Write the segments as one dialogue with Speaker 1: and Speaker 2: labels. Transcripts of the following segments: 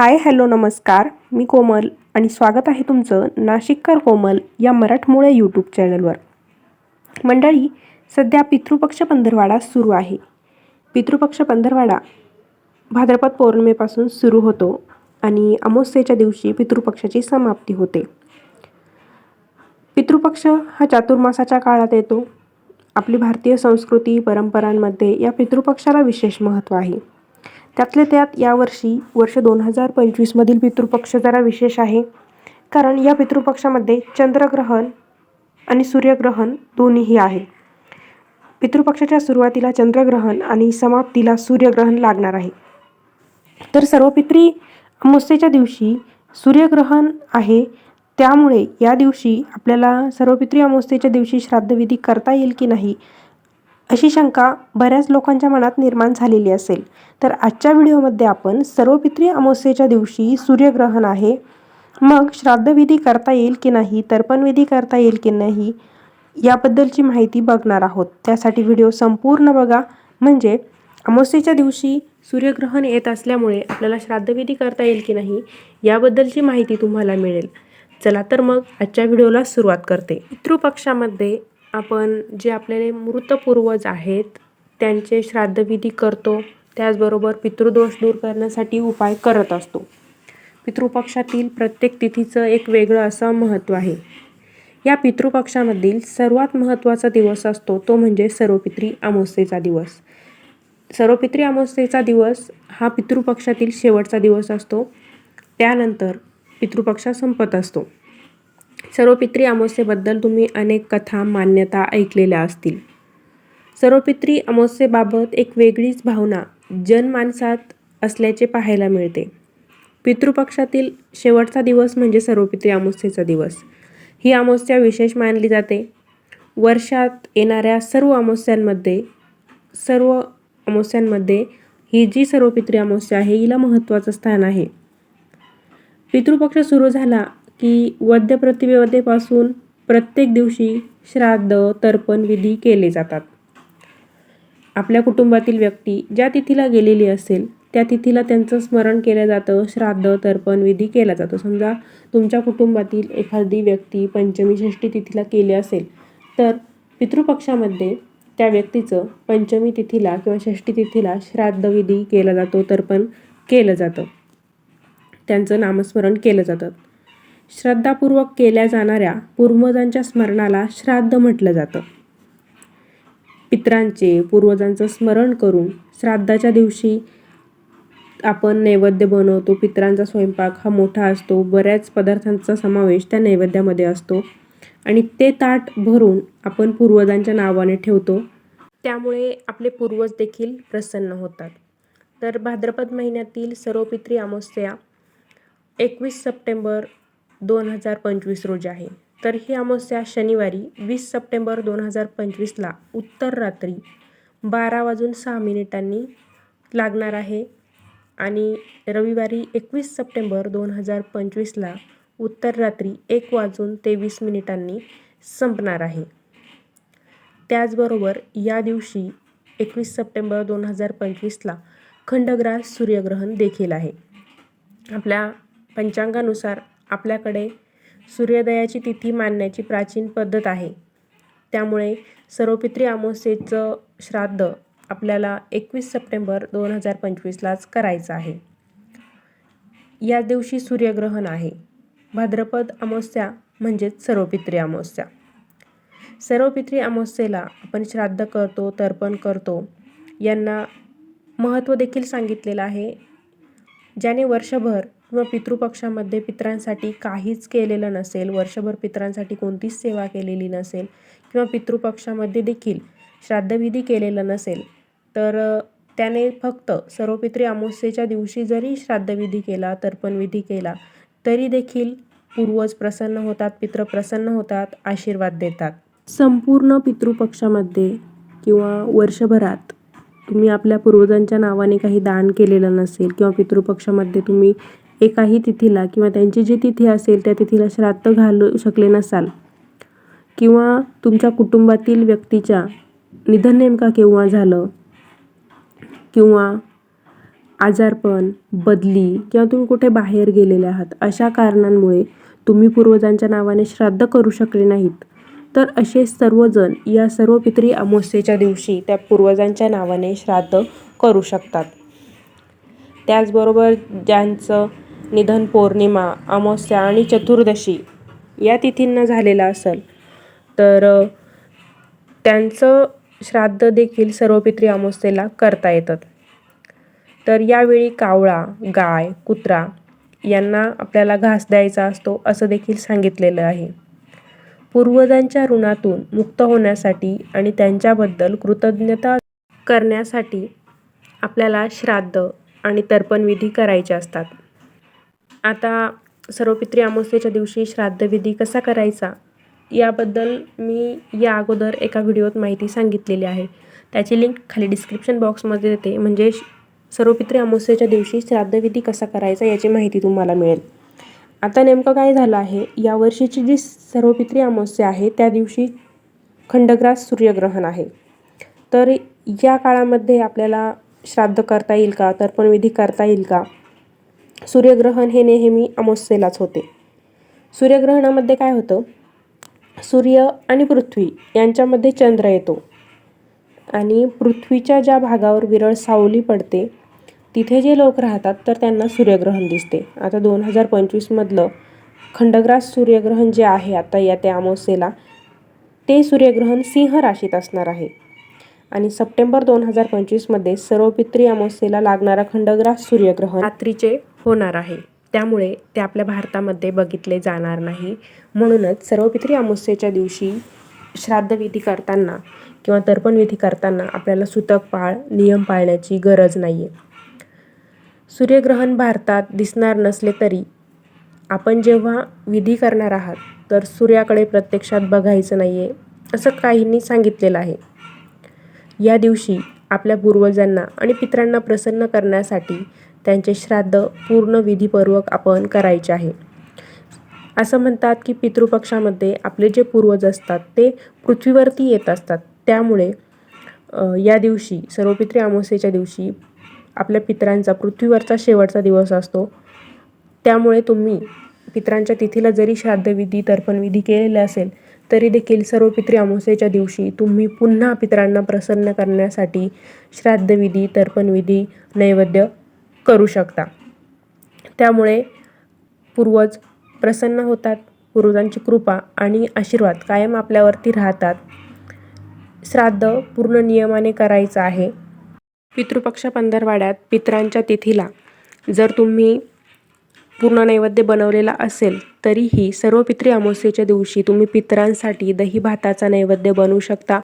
Speaker 1: Hi hello नमस्कार. मी कोमल आणि स्वागत आहे तुमचं नाशिककर कोमल या मराठमोळे यूट्यूब चॅनलवर. मंडळी सध्या पितृपक्ष पंधरवाडा सुरू आहे. पितृपक्ष पंधरवाडा भाद्रपद पौर्णिमेपासून सुरू होतो आणि अमावस्येच्या दिवशी पितृपक्षाची समाप्ती होते. पितृपक्ष हा चातुर्मासाच्या काळात येतो. आपली भारतीय संस्कृती परंपरांमध्ये या पितृपक्षाला विशेष महत्त्व आहे. त्यातल्या त्यात यावर्षी वर्ष दोन हजार पंचवीसमधील पितृपक्ष जरा विशेष आहे. कारण या पितृपक्षामध्ये चंद्रग्रहण आणि सूर्यग्रहण दोन्हीही आहे पितृपक्षाच्या सुरुवातीला चंद्रग्रहण आणि समाप्तीला सूर्यग्रहण लागणार आहे. तर सर्व पित्री अमावस्येच्या दिवशी सूर्यग्रहण आहे. त्यामुळे या दिवशी आपल्याला सर्व पित्री अमावस्येच्या दिवशी श्राद्धविधी करता येईल की नाही अशी शंका बऱ्याच लोकांच्या मनात निर्माण झालेली असेल. तर आजच्या व्हिडिओमध्ये आपण सर्वपित्री अमावस्येच्या दिवशी सूर्यग्रहण आहे. मग श्राद्धविधी करता येईल की नाही तर्पणविधी करता येईल की नाही याबद्दलची माहिती बघणार आहोत. त्यासाठी व्हिडिओ संपूर्ण बघा. म्हणजे अमावस्येच्या दिवशी सूर्यग्रहण येत असल्यामुळे आपल्याला श्राद्धविधी करता येईल की नाही याबद्दलची माहिती तुम्हाला मिळेल. चला तर मग आजच्या व्हिडिओला सुरुवात करते. पितृपक्षामध्ये आपण जे आपल्याले मृत पूर्वज आहेत त्यांचे श्राद्धविधी करतो त्याचबरोबर पितृदोष दूर करण्यासाठी उपाय करत असतो. पितृपक्षातील प्रत्येक तिथीचं एक वेगळं असं महत्त्व आहे. या पितृपक्षामधील सर्वात महत्त्वाचा दिवस असतो तो म्हणजे सर्वपित्री अमावस्येचा दिवस. सर्वपित्री अमावस्येचा दिवस हा पितृपक्षातील शेवटचा दिवस असतो. त्यानंतर पितृपक्ष संपत असतो. सर्वपित्री अमावस्येबद्दल तुम्ही अनेक कथा मान्यता ऐकलेल्या असतील. सर्वपित्री अमावस्येबाबत एक वेगळीच भावना जनमानसात असल्याचे पाहायला मिळते. पितृपक्षातील शेवटचा दिवस म्हणजे सर्वपित्री अमावस्येचा दिवस. ही अमावस्या विशेष मानली जाते. वर्षात येणाऱ्या सर्व अमावस्यांमध्ये सर्व अमावस्यांमध्ये ही जी सर्वपित्री अमावस्या आहे हिला महत्त्वाचं स्थान आहे. पितृपक्ष सुरू झाला की वद्य प्रतिवेदेपासून प्रत्येक दिवशी श्राद्ध तर्पण विधी केले जातात. आपल्या कुटुंबातील व्यक्ती ज्या तिथीला गेलेली असेल त्या तिथीला त्यांचं स्मरण केलं जातं श्राद्ध तर्पण विधी केला जातो. समजा तुमच्या कुटुंबातील एखादी व्यक्ती पंचमी षष्टी तिथीला केली असेल तर पितृपक्षामध्ये त्या व्यक्तीचं पंचमी तिथीला किंवा षष्टी तिथीला श्राद्धविधी केला जातो तर्पण केलं जातं. त्यांचं नामस्मरण केलं जातं. श्रद्धापूर्वक केल्या जाणाऱ्या पूर्वजांच्या स्मरणाला श्राद्ध म्हटलं जातं. पित्रांचे पूर्वजांचं स्मरण करून श्राद्धाच्या दिवशी आपण नैवेद्य बनवतो. पित्रांचा स्वयंपाक हा मोठा असतो. बऱ्याच पदार्थांचा समावेश त्या नैवेद्यामध्ये असतो आणि ते ताट भरून आपण पूर्वजांच्या नावाने ठेवतो. त्यामुळे आपले पूर्वज देखील प्रसन्न होतात. तर भाद्रपद महिन्यातील सर्व पित्री अमावस्या एकवीस सप्टेंबर दोन हजार पंचवीस रोजी आहे. तर ही अमावस्या शनिवारी वीस सप्टेंबर दोन हजार पंचवीसला उत्तर रात्री बारा वाजून सहा मिनिटांनी लागणार आहे आणि रविवारी एकवीस सप्टेंबर दोन हजार पंचवीसला उत्तर रात्री एक वाजून तेवीस मिनिटांनी संपणार आहे. त्याचबरोबर या दिवशी एकवीस सप्टेंबर दोन हजार पंचवीसला खंडग्रास सूर्यग्रहण देखील आहे. आपल्या पंचांगानुसार आपल्याकडे सूर्योदयाची तिथी मानण्याची प्राचीन पद्धत आहे. त्यामुळे सर्वपित्री अमावस्येचं श्राद्ध आपल्याला एकवीस सप्टेंबर दोन हजार पंचवीसलाच करायचं आहे. या दिवशी सूर्यग्रहण आहे. भाद्रपद अमावस्या म्हणजेच सर्वपित्री अमावस्या. सर्वपित्री अमावस्येला आपण श्राद्ध करतो तर्पण करतो. यांना महत्त्व देखील सांगितलेलं आहे. ज्याने वर्षभर किंवा पितृपक्षामध्ये पित्रांसाठी काहीच केलेलं नसेल वर्षभर पित्रांसाठी कोणतीच सेवा केलेली नसेल किंवा पितृपक्षामध्ये देखील श्राद्धविधी केलेलं नसेल तर त्याने फक्त सर्वपित्री अमावस्येच्या दिवशी जरी श्राद्धविधी केला तर्पणविधी केला तरी देखील पूर्वज प्रसन्न होतात पित्र प्रसन्न होतात आशीर्वाद देतात. संपूर्ण पितृपक्षामध्ये किंवा वर्षभरात तुम्ही आपल्या पूर्वजांच्या नावाने काही दान केलेलं नसेल किंवा पितृपक्षामध्ये तुम्ही एकाही तिथीला किंवा त्यांची जी तिथी असेल त्या तिथीला श्राद्ध घालू शकले नसाल. किंवा तुमच्या कुटुंबातील व्यक्तीच्या निधन नेमका केव्हा झालं? किंवा आजारपण बदली किंवा तुम्ही कुठे बाहेर गेलेले आहात अशा कारणांमुळे तुम्ही पूर्वजांच्या नावाने श्राद्ध करू शकले नाहीत. तर असे सर्वजण या सर्व पितरी अमावस्येच्या दिवशी त्या पूर्वजांच्या नावाने श्राद्ध करू शकतात. त्याचबरोबर ज्यांचं निधन पौर्णिमा अमावस्या आणि चतुर्दशी या तिथींना झालेलं असेल. तर त्यांचं श्राद्ध देखील सर्वपित्री अमावस्येला करता येतात. तर यावेळी कावळा गाय कुत्रा यांना आपल्याला घास द्यायचा असतो असं देखील सांगितलेलं आहे. पूर्वजांच्या ऋणातून मुक्त होण्यासाठी आणि त्यांच्याबद्दल कृतज्ञता करण्यासाठी आपल्याला श्राद्ध आणि तर्पणविधी करायचे असतात. आता सर्वपित्री अमावस्येच्या दिवशी श्राद्धविधी कसा करायचा याबद्दल मी या अगोदर एका व्हिडिओत माहिती सांगितलेली आहे. त्याची लिंक खाली डिस्क्रिप्शन बॉक्समध्ये देते. म्हणजे सर्वपित्री अमावस्येच्या दिवशी श्राद्धविधी कसा करायचा याची माहिती तुम्हाला मिळेल. आता नेमकं काय झालं आहे यावर्षीची जी सर्वपित्री अमावस्या आहे त्या दिवशी खंडग्रास सूर्यग्रहण आहे. तर या काळामध्ये आपल्याला श्राद्ध करता येईल का? तर्पणविधी करता येईल का? सूर्यग्रहण हे नेहमी अमावस्येलाच होते. सूर्यग्रहणामध्ये काय होतं? सूर्य आणि पृथ्वी यांच्यामध्ये चंद्र येतो. आणि पृथ्वीच्या ज्या भागावर विरळ सावली पडते तिथे जे लोक राहतात तर त्यांना सूर्यग्रहण दिसते. आता दोन हजार पंचवीसमधलं खंडग्रास सूर्यग्रहण जे आहे आता या त्या अमावस्येला ते सूर्यग्रहण सिंह राशीत असणार आहे. आणि सप्टेंबर दोन हजार पंचवीसमध्ये सर्वपित्री अमावस्येला लागणारा खंडग्रास सूर्यग्रहण रात्रीचे होणार आहे. त्यामुळे ते आपल्या भारतामध्ये बघितले जाणार नाही. म्हणूनच सर्वपित्री अमावस्येच्या दिवशी श्राद्धविधी करताना किंवा तर्पणविधी करताना आपल्याला सुतक पाळ नियम पाळण्याची गरज नाही आहे सूर्यग्रहण भारतात दिसणार नसले तरी आपण जेव्हा विधी करणार आहात तर सूर्याकडे प्रत्यक्षात बघायचं नाही आहे असं काहींनी सांगितलेलं आहे. या दिवशी आपल्या पूर्वजांना आणि पित्रांना प्रसन्न करण्यासाठी त्यांचे श्राद्ध पूर्ण विधीपूर्वक आपण करायचे आहे. असं म्हणतात की पितृपक्षामध्ये आपले जे पूर्वज असतात ते पृथ्वीवरती येत असतात. त्यामुळे या दिवशी सर्वपित्री अमावस्येच्या दिवशी आपल्या पित्रांचा पृथ्वीवरचा शेवटचा दिवस असतो. त्यामुळे तुम्ही पित्रांच्या तिथीला जरी श्राद्धविधी तर्पणविधी केलेले असेल तरी देखील सर्व पितरी अमावस्येच्या दिवशी तुम्ही पुन्हा पितरांना प्रसन्न करण्यासाठी श्राद्धविधी तर्पणविधी नैवेद्य करू शकता. त्यामुळे पूर्वज प्रसन्न होतात पूर्वजांची कृपा आणि आशीर्वाद कायम आपल्यावरती राहतात. श्राद्ध पूर्ण नियमाने करायचं आहे. पितृपक्ष पंधरवाड्यात पितरांच्या तिथीला जर तुम्ही पूर्ण नैवेद्य बनवलेला असेल तरीही सर्व पित्री अमावस्येच्या दिवशी तुम्ही पितरांसाठी दही भाताचा नैवेद्य बनवू शकता.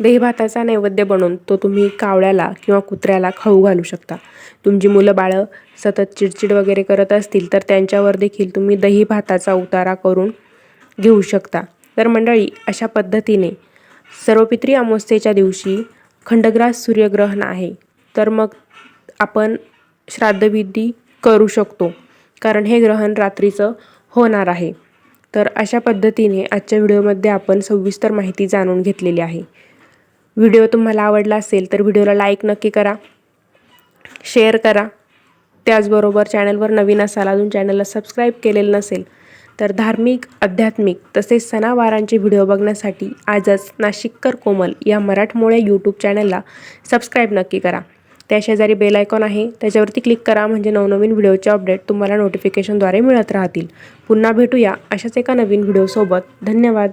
Speaker 1: दही भाताचा नैवेद्य बनवून तो तुम्ही कावळ्याला किंवा कुत्र्याला खाऊ घालू शकता. तुमची मुलं बाळं सतत चिडचिड वगैरे करत असतील तर त्यांच्यावर देखील तुम्ही दही भाताचा उतारा करून घेऊ शकता. तर मंडळी अशा पद्धतीने सर्वपित्री अमावस्येच्या दिवशी खंडग्रास सूर्यग्रहण आहे. तर मग आपण श्राद्धविधी करू शकतो. कारण हे ग्रहण रात्रीचं होणार आहे. तर अशा पद्धतीने आजच्या व्हिडिओमध्ये आपण सविस्तर माहिती जाणून घेतलेली आहे. व्हिडिओ तुम्हाला आवडला असेल तर व्हिडिओला लाईक नक्की करा शेअर करा. त्याचबरोबर चॅनलवर नवीन असाल अजून चॅनलला सबस्क्राईब केलेलं नसेल तर धार्मिक आध्यात्मिक तसेच सणावारांचे व्हिडिओ बघण्यासाठी आजच नाशिककर कोमल या मराठमोळ्या यूट्यूब चॅनलला सबस्क्राईब नक्की करा. त्या शेजारी बेल आयकॉन आहे. त्याच्यावरती क्लिक करा म्हणजे नवनवीन व्हिडिओचे अपडेट तुम्हाला नोटिफिकेशनद्वारे मिळत राहतील. पुन्हा भेटूया अशाच एका नवीन व्हिडिओसोबत धन्यवाद.